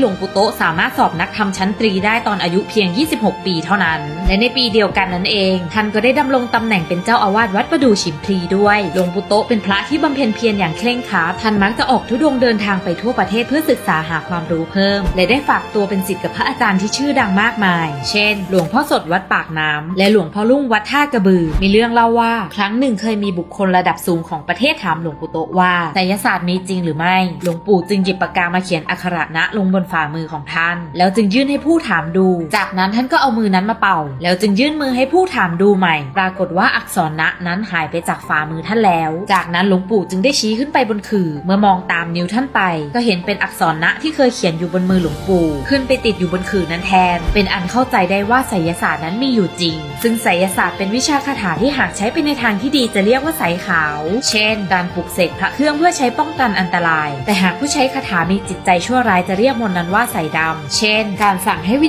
หลวงปู่โตสามารถสอบนักธรรมชั้นตรีได้ตอนอายุเพียง 26 ปีเท่านั้น และในปีเดียวกันนั้นเอง ท่านก็ได้ดำรงตำแหน่งเป็นเจ้าอาวาสวัดประดู่ฉิมพลีด้วย หลวงปู่โตเป็นพระที่บำเพ็ญเพียรอย่างเคร่งครัดท่านมักจะออกทุดงเดินทางไปทั่วประเทศเพื่อศึกษาหาความรู้เพิ่ม และได้ฝากตัวเป็นศิษย์กับพระอาจารย์ที่ชื่อดังมากมาย เช่น หลวงพ่อสดวัดปากน้ำและหลวงพ่อลุ่งวัดท่ากระบือ มีเรื่องเล่าว่า ครั้งหนึ่งเคยมีบุคคลระดับสูงของประเทศถามหลวงปู่โตว่าไสยศาสตร์มีจริงหรือไม่ หลวงปู่จึงหยิบปากกามาเขียนอักขระณลงบนฝ่ามือของท่าน แล้วจึงยื่นให้ผู้ถามดู จากนั้นท่านก็เอามือนั้นมาเป่า แล้วจึงยื่นมือให้ผู้ถามดูใหม่ ปรากฏว่าอักษรณนั้นหายไปจากฝ่ามือท่านแล้ว จากนั้นหลวงปู่จึงได้ชี้ขึ้นไปบนขื่อ เมื่อมองตามนิ้วท่านไป ก็เห็นเป็นอักษรณที่เคยเขียนอยู่บนมือหลวงปู่ ขึ้นไปติดอยู่บนขื่อนั้นแทน เป็นอันเข้าใจได้ว่าไสยศาสตร์นั้นมีอยู่จริง ซึ่งไสยศาสตร์เป็นวิชาคาถาที่หากใช้ไปในทางที่ดีจะเรียกว่าไสขาว เช่น การปลุกเสกพระเครื่องเพื่อใช้ป้องกันอันตราย แต่หากผู้ใช้คาถามีจิตใจชั่วร้ายจะเรียกมนนั้นว่าใส่ดำ เช่น การสั่งให้วิญ